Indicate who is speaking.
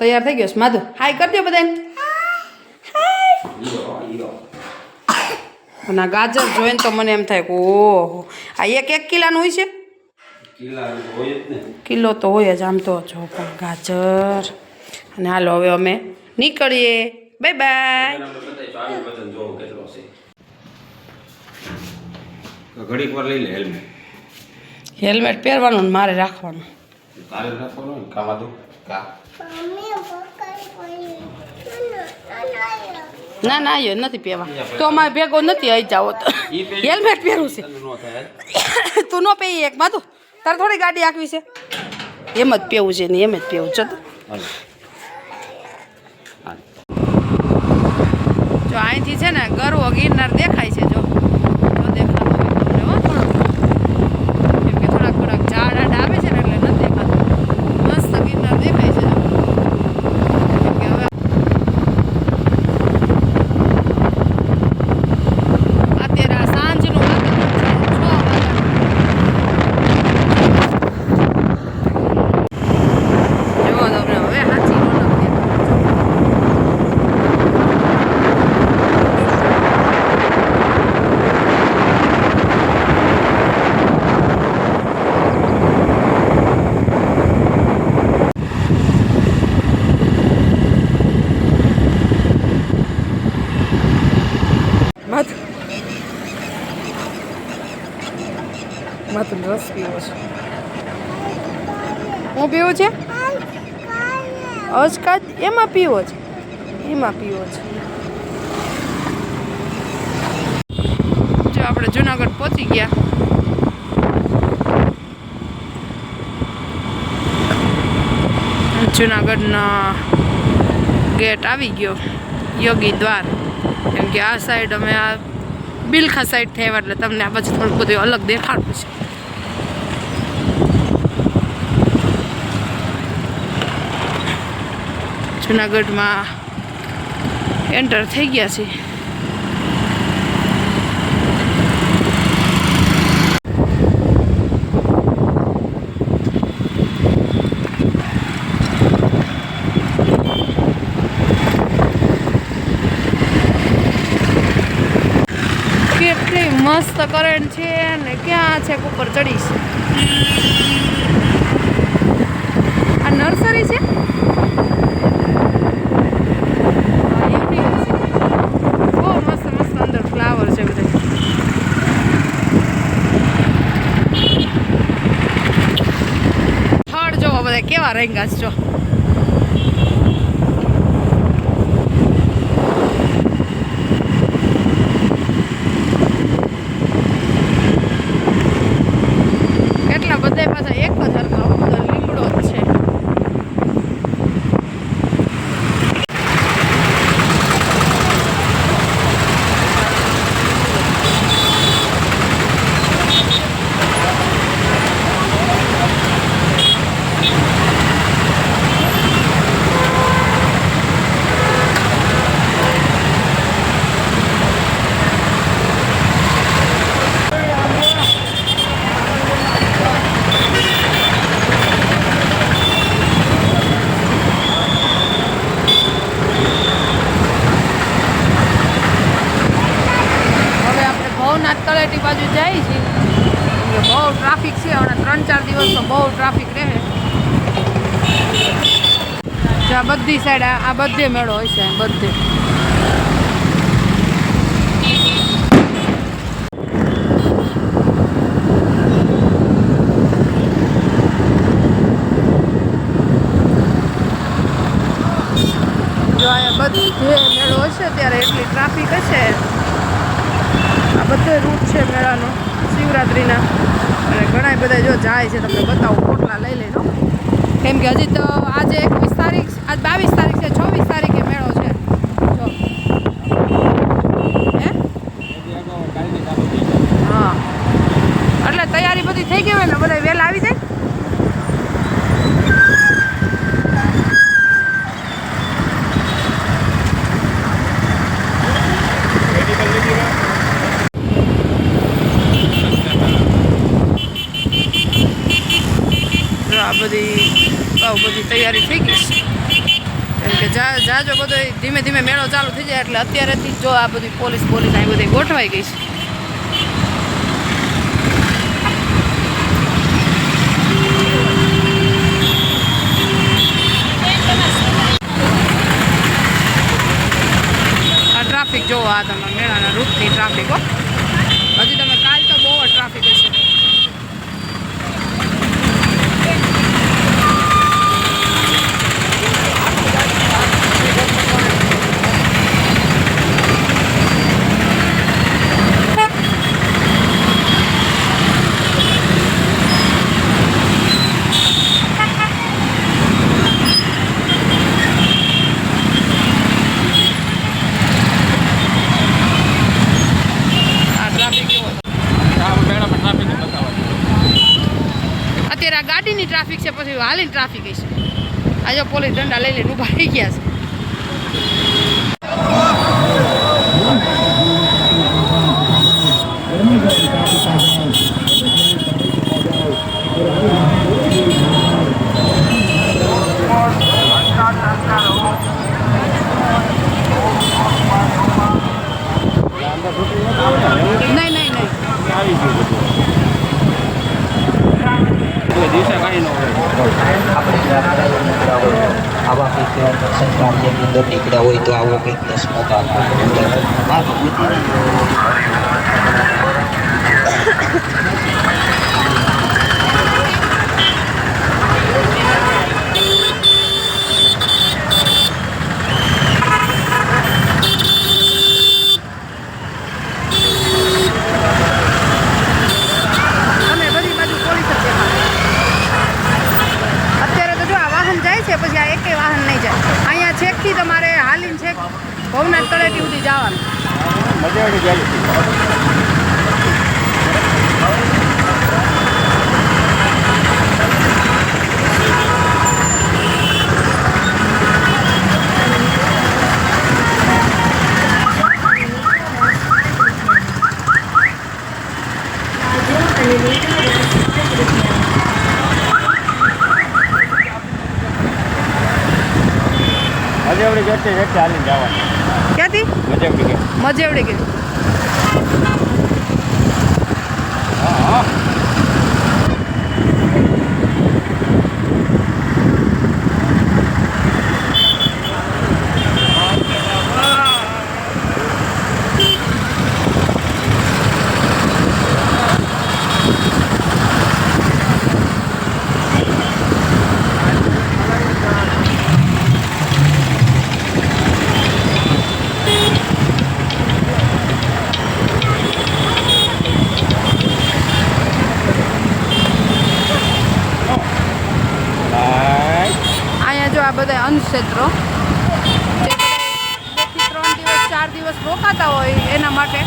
Speaker 1: તૈયાર થઈ ગયો માધુ હાય કરી દો બધાને. અને ગાજર જોઈને તો મને એમ થાય કે ઓહો આ એક એક કિલાનું હોય છે? કિલો તો હોય જ આમ તો જો પણ ગાજર. અને હાલો હવે અમે નીકળીએ. બાય બાય
Speaker 2: ઘડીક વાર લઈ લે હેલ્મેટ.
Speaker 1: હેલ્મેટ પહેરવાનું મારે રાખવાનું.
Speaker 2: તારે રાખવાનું કામ આદું કા?
Speaker 1: ના ના એ નથી પહેવા તો અમારે ભેગો નથી આવી જાવ તો. હેલ્મેટ પહેરવું છે. તું નો પહેરી એક માધુ તારે થોડી ગાડી આખવી છે. એમ જ પહેવું છે ને એમ જ પહેવું છે. તો જો અહીંથી છે ને ગરવો ગિરનાર દેખાય છે જો જો દેખાતો હોય તમને હો થોડોક કેમ કે થોડાક થોડાક ઝાડ આડ આવે છે ને એટલે નથી દેખાતું મસ્ત ગિરનાર દેખાય છે જો કેમ કે હવે અત્યારે આ સાંજનું વાતાવરણ છે છ વાગ્યા જુઓ તમને હવે સાચી રોનક દેખાય છે. માથું માથું રસ પીવો છે હું પીવું છે? અજકાજ એમાં પીવો છે. એમાં પીવો છે. જો આપણે જુનાગઢ પહોંચી ગયા. જુનાગઢના ગેટ આવી ગયો. યોગી દ્વાર. કેમ કે આ સાઈડ અમે આ બિલખા સાઈડ થયા એટલે તમને આ પછી થોડુંક બધું અલગ દેખાડવું છે. જુનાગઢમાં એન્ટર થઈ ગયા છે. કેટલી મસ્ત કરંટ છે ને ક્યાં છે ઉપર ચડીશ? આ નર્સરી છે હા, university. બહુ મસ્ત મસ્ત અંદર ફ્લાવર છે બધા થડ જોવો બધા કેવા રંગા છે જો કેટલા બધા પાછા એક જ હરખા હો, બધા લીમડો જ છે હવે ભવનાથ તળેટી બાજુ જાય છે. બહુ ટ્રાફિક છે હમણાં ત્રણ ચાર દિવસ તો બહુ ટ્રાફિક રહે. આ બધી સાઈડ આ બધે મેળો હોય છે બધે જો અહીંયા બધે મેળો હશે ત્યારે એટલી ટ્રાફિક હશે આ બધો રૂટ છે મેળાનો, શિવરાત્રિના. અને ઘણા બધા જો જાય છે, તમને બતાવું પોટલા લઈ લેજો કેમ કે હજી તો આજે એકવીસ તારીખ આજ બાવીસ તારીખ છે, છવ્વીસ તારીખે મેળો છે જો હે હા એટલે તૈયારી બધી થઈ ગઈ હોય ને બધા વહેલા આવી જાય આ બધી બહુ બધી તૈયારી થઈ ગઈ છે. જા, જાજો બધો ધીમે ધીમે મેળો ચાલુ થઈ જાય એટલે અત્યારેથી જો આ બધી પોલીસ પોલીસ અહીં બધી ગોઠવાઈ ગઈ છે. ટ્રાફિક જોવો આ તમે મેળાના રૂટની ટ્રાફિક હો હજી તમે કાલ તો બહુ જ ટ્રાફિક હશે આ ટ્રાફિક જોવો અત્યારે આ ગાડીની ટ્રાફિક છે પછી હાલીની ટ્રાફિક છે આજે પોલીસ દંડા લઈ લઈને ઊભા થઈ ગયા છે.
Speaker 3: તો આવો કંઈક દસમો ભાગ આ ભગવતીના
Speaker 1: તમે બધી બાજુ પોલીસ જ દેખાડો અત્યારે તો જો આ વાહન જાય છે પછી આ એકેય વાહન નહીં જાય અહીંયા છેકથી તમારે હાલીને છેક ભવનાથ તળેટી સુધી જવાનું
Speaker 2: મજેવડી જતી જતી હાલીને જવાનું.
Speaker 1: ક્યાંથી?
Speaker 2: મજેવડી કે
Speaker 1: મજેવડી કે
Speaker 2: હા હા
Speaker 1: અહીંયા જો આ બધા અન્નક્ષેત્રો જે ત્રણ દિવસ ચાર દિવસ રોકાતા હોય એના માટે